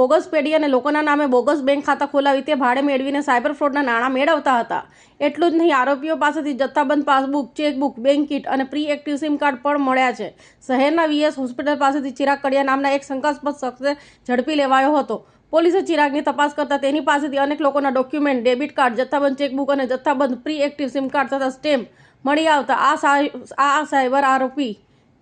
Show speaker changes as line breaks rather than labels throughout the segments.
Bogus પેઢી અને લોકોના નામે બોગસ બેંક ખાતા ખોલાવી તે ભાડે મેળવીને સાયબર ફ્રોડના નાણાં મેળવતા હતા. એટલું જ નહીં, આરોપીઓ પાસેથી જથ્થાબંધ પાસબુક, ચેકબુક, બેંક કીટ અને પ્રી એક્ટિવ સિમ કાર્ડ પણ મળ્યા છે. શહેરના વીએસ હોસ્પિટલ પાસેથી ચિરાગ કડિયા નામના એક શંકાસ્પદ શખ્સે ઝડપી લેવાયો હતો. પોલીસે ચિરાગની તપાસ કરતા તેની પાસેથી અનેક લોકોના ડોક્યુમેન્ટ, ડેબિટ કાર્ડ, જથ્થાબંધ, ચેકબુક અને જથ્થાબંધ, પ્રી એક્ટિવ સિમ કાર્ડ તથા સ્ટેમ્પ મળી આવતા આ આ સાયબર આરોપી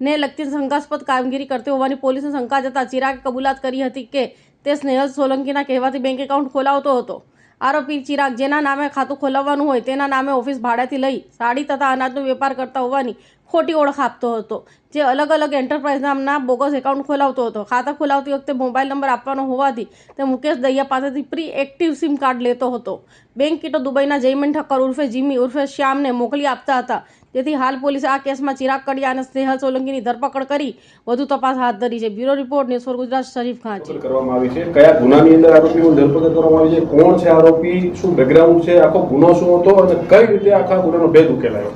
ને લગતી શંકાસ્પદ કામગીરી કરતી હોવાની પોલીસને શંકા જતા ચિરાગે કબૂલાત કરી હતી કે તે સ્નેહલ સોલંકીના કહેવાથી બેંક એકાઉન્ટ ખોલાવતો હતો. આરોપી ચિરાગ જેના નામે ખાતું ખોલાવવાનું હોય તેના નામે ઓફિસ ભાડેથી લઈ સાડી તથા અનાજનો વેપાર કરતા હોવાની ખોટી ઓળખ આપતો હતો, જે અલગ અલગ એન્ટરપ્રાઇઝ નામના બોગસ એકાઉન્ટ ખોલાવતો હતો. ખાતા ખોલાવતી વખતે મોબાઈલ નંબર આપવાનો હોવાથી તે મુકેશ દહિયા પાસેથી પ્રી એક્ટિવ સિમ કાર્ડ લેતો હતો. બેંક કીટો દુબઈના જયમન ઠક્કર ઉર્ફે જીમી ઉર્ફે શ્યામને મોકલી આપતા હતા. જેથી હાલ પોલીસે આ કેસમાં ચિરાગ કડિયા અને સ્નેહલ સોલંકીની ધરપકડ કરી વધુ તપાસ હાથ ધરી છે. બ્યુરો રિપોર્ટ નેશોર ગુજરાત શરીફ
ખાન. કરવામાં આવી છે કયા ગુનાની અંદર આરોપીની ધરપકડ કરવામાં આવી છે? કોણ છે આરોપી? શું બેકગ્રાઉન્ડ છે? આખો ગુનો શું હતો? અને કઈ રીતે આખા ગુનાનો ભેદ ઉકેલાયો?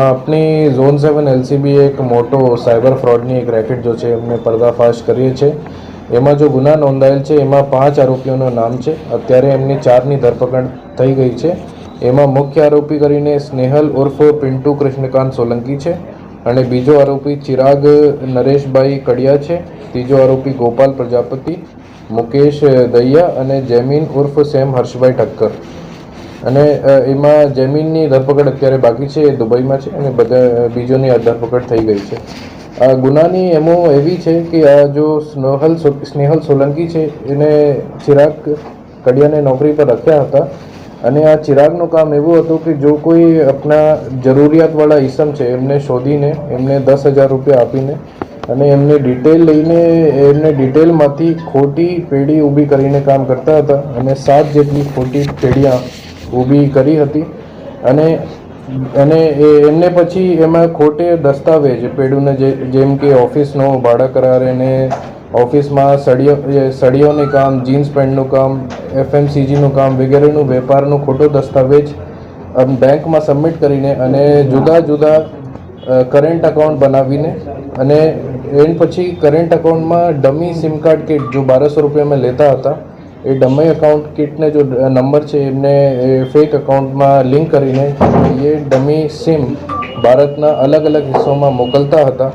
આપણી ઝોન સેવન એલસીબી એક મોટો સાયબર ફ્રોડની એક રેકેટ જો છે એમને પર્દાફાશ કરીએ છે એમાં જો ગુના નોંધાયેલ છે એમાં પાંચ આરોપીઓનું નામ છે. અત્યારે એમની ચારની ધરપકડ થઈ ગઈ છે. એમાં મુખ્ય આરોપી કરીને સ્નેહલ ઉર્ફ પિન્ટુ કૃષ્ણકાંત સોલંકી છે અને બીજો આરોપી ચિરાગ નરેશભાઈ કડિયા છે. ત્રીજો આરોપી ગોપાલ પ્રજાપતિ, મુકેશ દહિયા અને જેમીન ઉર્ફ સેમ હર્ષભાઈ ઠક્કર. અને એમાં જમીનની ધરપકડ અત્યારે બાકી છે, એ દુબઈમાં છે અને બધા બીજોની ધરપકડ થઈ ગઈ છે. આ ગુનાની એમો એવી છે કે આ જો સ્નેહલ સ્નેહલ સોલંકી છે, એને ચિરાગ કડિયાને નોકરી પર રાખ્યા હતા અને આ ચિરાગનું કામ એવું હતું કે જો કોઈ આપણા જરૂરિયાતવાળા ઈસમ છે, એમને શોધીને, એમને દસ હજાર રૂપિયા આપીને અને એમને ડિટેલ લઈને, એમને ડિટેલમાંથી ખોટી પેઢી ઊભી કરીને કામ કરતા હતા અને સાત જેટલી ખોટી પેઢીਆਂ ઊભી કરી હતી અને અને એમને પછી એમાં ખોટે દસ્તાવેજ પેડુને જેમ કે ઓફિસનો ભાડા કરાર એને ઓફિસમાં સળીઓ સળીઓનું કામ, જીન્સ પેન્ટનું કામ, એફએમસીજીનું કામ વગેરેનું વેપારનું ખોટો દસ્તાવેજ અમ બેંકમાં સબમિટ કરીને અને જુદા જુદા કરંટ અકાઉન્ટ બનાવીને અને એન પછી કરંટ અકાઉન્ટમાં ડમી સિમ કાર્ડ કિટ જો બારસો રૂપિયામાં લેતા હતા, એ ડમી અકાઉન્ટ કિટને જો નંબર છે એમને ફેક અકાઉન્ટમાં લિંક કરીને એ ડમી સિમ ભારતના અલગ અલગ હિસ્સોમાં મોકલતા હતા.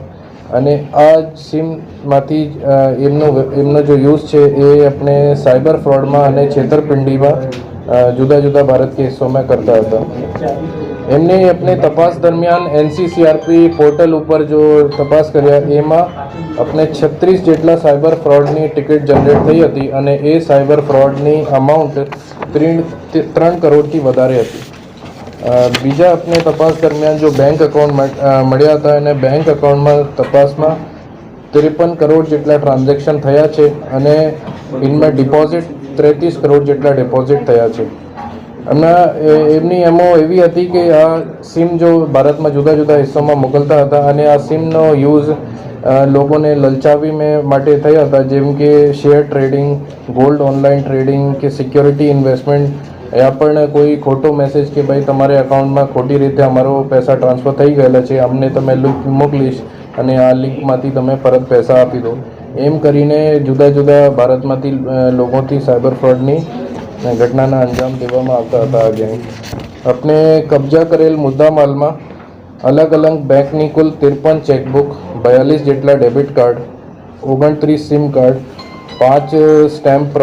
અને આ સિમમાંથી એમનો એમનો જો યુઝ છે એ આપણે સાયબર ફ્રોડમાં અને છેતરપિંડીમાં જુદા જુદા ભારત કેસોમાં કરતા હતા. એમને આપણે તપાસ દરમિયાન એનસીસીઆરપી પોર્ટલ ઉપર જો તપાસ કર્યા, એમાં આપણે છત્રીસ જેટલા સાયબર ફ્રોડની ટિકિટ જનરેટ થઈ હતી અને એ સાયબર ફ્રોડની અમાઉન્ટ ત્રણ કરોડથી વધારે હતી. બીજા આપણે તપાસ દરમિયાન જો બેંક અકાઉન્ટ મળ્યા હતા અને બેંક એકાઉન્ટમાં તપાસમાં ત્રેપન કરોડ જેટલા ટ્રાન્ઝેક્શન થયા છે અને ઇનમાં ડિપોઝિટ ત્રેતીસ કરોડ જેટલા ડિપોઝિટ થયા છે. એમના એમની એમો એવી હતી કે આ સિમ જો ભારતમાં જુદા જુદા હિસ્સામાં મોકલતા હતા અને આ સિમનો યુઝ લોકોને લલચાવી મેં માટે થયા હતા, જેમ કે share trading gold online trading કે સિક્યોરિટી ઇન્વેસ્ટમેન્ટ યા આપણને કોઈ ખોટો મેસેજ કે ભાઈ તમારે અકાઉન્ટમાં ખોટી રીતે અમારો પૈસા ટ્રાન્સફર થઈ ગયેલા છે, અમને તમે લિંક મોકલીશ અને આ લિંકમાંથી તમે પરત પૈસા આપી દો. એમ કરીને જુદા જુદા ભારતમાંથી લોકોથી સાયબર ફ્રોડની ઘટનાના અંજામ દેવામાં આવતા હતા આ ગેંગ આપણે કબજા કરેલ મુદ્દામાલમાં અલગ અલગ બેંકની કુલ ત્રેપન ચેકબુક બયાલીસ જેટલા ડેબિટ કાર્ડ ઓગણત્રીસ સિમ કાર્ડ પાંચ સ્ટેમ્પ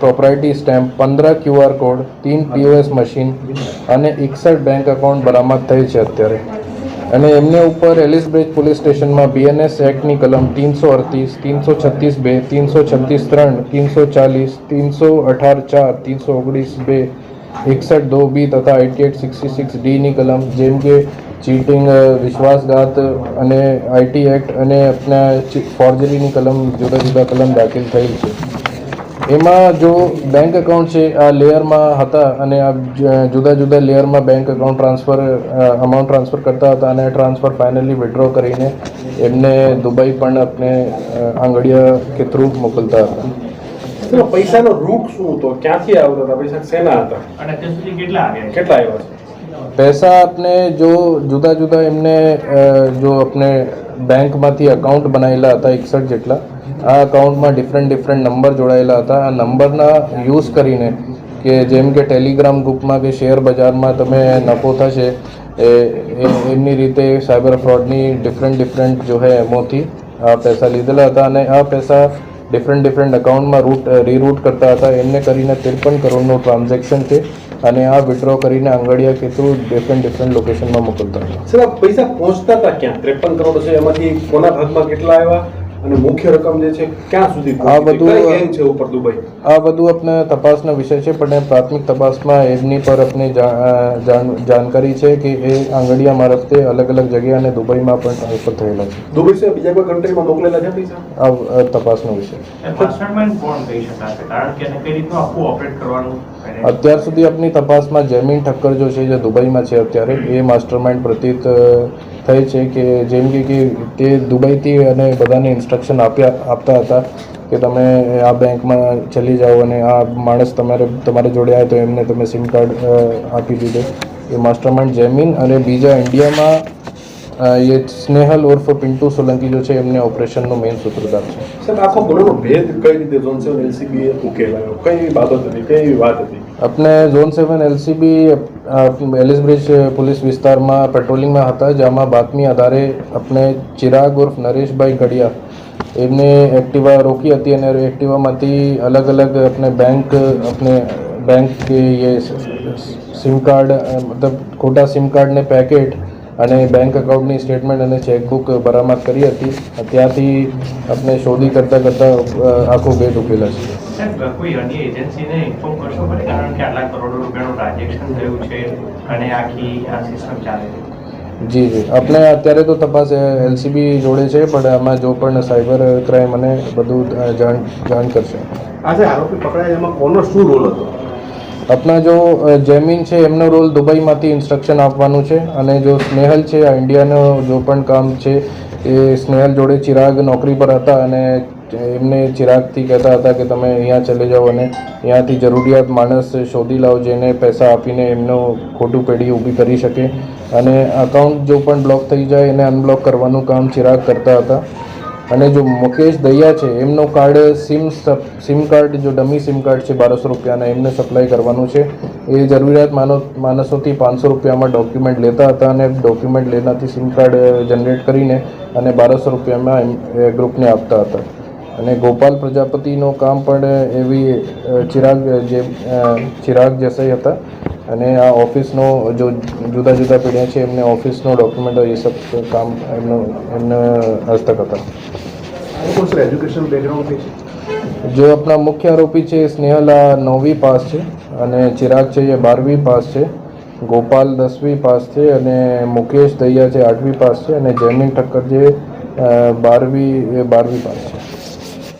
પ્રોપરાઇટી સ્ટેમ્પ પંદર ક્યુઆર કોડ તીન પીઓએસ મશીન અને એકસઠ બેંક એકાઉન્ટ બરામદ થઈ છે અત્યારે. અને એમને ઉપર એલિસબ્રિજ પોલીસ સ્ટેશનમાં બીએનએસ એક્ટની કલમ તીનસો અડતીસ તીનસો છત્રીસ બે તીનસો છત્રીસ ત્રણ તીનસો ચાલીસ તીનસો અઢાર ચાર તીનસો ઓગણીસ બે, એકસઠ દો બી તથા એટી એટ સિક્સટી સિક્સ ડીની કલમ, જેમ કે ચીટિંગ વિશ્વાસઘાત અને આઈટી એક્ટ અને આપણા ફોર્જરીની કલમ જુદા જુદા કલમ દાખલ થયેલ છે. એમાં જો બેંક એકાઉન્ટ છે આ લેયરમાં હતા અને આ જુદા જુદા લેયરમાં bank account transfer amount transfer કરતા હતા અને ટ્રાન્સફર ફાઇનલી વિડ્રો કરીને એમને દુબઈ પણ આપણે આંગળીયા કે થ્રુ મોકલતા હતા.
પૈસાનો રૂટ શું હતો? ક્યાંથી આવતા હતા પૈસા શેના હતા?
અને કેટલા આવ્યા?
કેટલા આવ્યા છે?
પૈસા આપને જો જુદા જુદા એમને જો આપણે બેંકમાંથી અકાઉન્ટ બનાવેલા હતા એકસઠ જેટલા આ અકાઉન્ટમાં ડિફરન્ટ ડિફરન્ટ નંબર જોડાયેલા હતા આ નંબરના યુઝ કરીને કે જેમ કે ટેલિગ્રામ ગ્રુપમાં કે શેર બજારમાં તમે નફો થશે એ એમની રીતે સાયબર ફ્રોડની ડિફરન્ટ ડિફરન્ટ જો હે એમોથી આ પૈસા લીધેલા હતા અને આ પૈસા ડિફરન્ટ ડિફરન્ટ અકાઉન્ટમાં રૂટ રીરૂટ કરતા હતા. એમને કરીને ત્રેપન કરોડનું ટ્રાન્ઝેક્શન છે અને આ વિડ્રો કરીને આંગળીયા કે થ્રુ ડિફરન્ટ ડિફરન્ટ લોકેશનમાં મોકલતા હતા.
સર પૈસા પહોંચતા હતા ક્યાં? ત્રેપન કરોડ છે એમાંથી કોના ભાગમાં કેટલા આવ્યા? અને મુખ્ય રકમ જે છે ક્યાં સુધી
આ બધું-
ગેંગ છે ઉપર દુબઈ?
આ બધું આપણે તપાસનો વિષય છે પણ પ્રાથમિક તપાસમાં એમની પર આપણે જાણકારી છે કે એ આંગળીયા મારફતે અલગ અલગ જગ્યા અને દુબઈમાં પણ ટ્રાન્સફર થયેલા છે.
દુબઈ છે બીજા કોઈ કન્ટ્રીમાં મોકલેલા છે પૈસા?
આ તપાસનો વિષય
એ માસ્ટરમાઇન્ડ કોણ કહી શકાશે? કારણ કે એને કઈ રીતનું આખું ઓપરેટ કરવાનું
અત્યાર સુધી આપની તપાસમાં જમીન ઠક્કર જો છે જે દુબઈમાં છે અત્યારે એ માસ્ટરમાઇન્ડ પ્રતીત થઈ છે કે જેમ કે તે દુબઈથી અને બધાને ઇન્સ્ટ્રક્શન આપ્યા આપતા હતા કે તમે આ બેંકમાં ચલી જાઓ અને આ માણસ તમારે, તમારી જોડે આવે તો એમને તમે સિમ કાર્ડ આપી દીધો. એ માસ્ટરમાઇન્ડ જેમિન અને બીજા ઇન્ડિયામાં એ સ્નેહલ ઉર્ફ પિન્ટુ સોલંકી જો છે એમને ઓપરેશનનો મેઇન સૂત્રધાર છે.
સર આખો બોલોનો ભેદ કઈ રીતે ઝોન સેવન એલસીબી ઉકેલાયો કઈ બાબત હતી? કઈ વાત હતી?
આપણે zone seven LCB Ellis Bridge police વિસ્તારમાં પેટ્રોલિંગમાં હતા જેમાં બાતમી આધારે આપણે ચિરાગ ઉર્ફ નરેશભાઈ ગઢિયા એમને એક્ટિવા રોકી હતી અને એક્ટિવામાંથી અલગ અલગ આપણે બેંક આપણે બેંક કે સિમ કાર્ડ મતલબ ખોટા સિમ કાર્ડને પેકેટ અને બેંક એકાઉન્ટની સ્ટેટમેન્ટ અને ચેકબુક બરામદ કરી હતી. ત્યાંથી આપણે શોધી કરતાં કરતાં આખો ગેટ ઉકેલા છે
કોઈ અન્ય એજન્સીને ઇન્ફોર્મ કરશો ખરી? કારણ કે આટલા કરોડો રૂપિયાનું ટ્રાન્ઝેક્શન થયું છે અને આખી આ સિસ્ટમ ચાલે છે.
જી જી. આપણે અત્યારે તો તપાસ એલસીબી જોડે છે પણ આમાં જો પણ સાયબર ક્રાઇમ અને બધું જાણ જાણ કરશે.
આજે આરોપી પકડાય એમાં કોનો શું રોલ હતો?
આપણા જો જેમીન છે, એમનો રોલ દુબઈમાંથી ઇન્સ્ટ્રક્શન આપવાનું છે અને જો સ્નેહલ છે, આ ઇન્ડિયાનો જો પણ કામ છે, એ સ્નેહલ જોડે ચિરાગ નોકરી પર હતા અને એમને ચિરાગથી કહેતા હતા કે તમે અહીંયા ચલે જાઓ અને અહીંયાથી જરૂરિયાત માણસ શોધી લાવો જેને પૈસા આપીને એમનો ખોટું પેઢી ઊભી કરી શકે. અને અકાઉન્ટ જો પણ બ્લોક થઈ જાય, એને અનબ્લોક કરવાનું કામ ચિરાગ કરતા હતા. અને જો મુકેશ દૈયા છે, એમનો કાર્ડ સિમ સિમ કાર્ડ જો ડમી સિમ કાર્ડ છે, બારસો રૂપિયાના, એમને સપ્લાય કરવાનું છે. એ જરૂરિયાત માનો, માણસોથી પાંચસો રૂપિયામાં ડોક્યુમેન્ટ લેતા હતા અને ડોક્યુમેન્ટ લેનાથી સિમ કાર્ડ જનરેટ કરીને અને બારસો રૂપિયામાં એમ, એ ગ્રુપને આપતા હતા. અને ગોપાલ પ્રજાપતિનું કામ પણ એવી ચિરાગ, જે ચિરાગ દેસાઈ હતા અને આ ઓફિસનો જો જુદા જુદા પેઢ્યા છે એમને ઓફિસનો ડોક્યુમેન્ટ એ સબ કામ એમનું એમને હસ્તક હતા.
એજ્યુકેશન બેકગ્રાઉન્ડ
જો આપણા મુખ્ય આરોપી છે સ્નેહલ નવમી પાસ છે અને ચિરાગ છે એ બારમી પાસ છે ગોપાલ દસમી પાસ છે અને મુકેશ દૈયા છે આઠમી પાસ છે અને જયમીન ઠક્કર જે બારમી એ બારમી પાસ છે.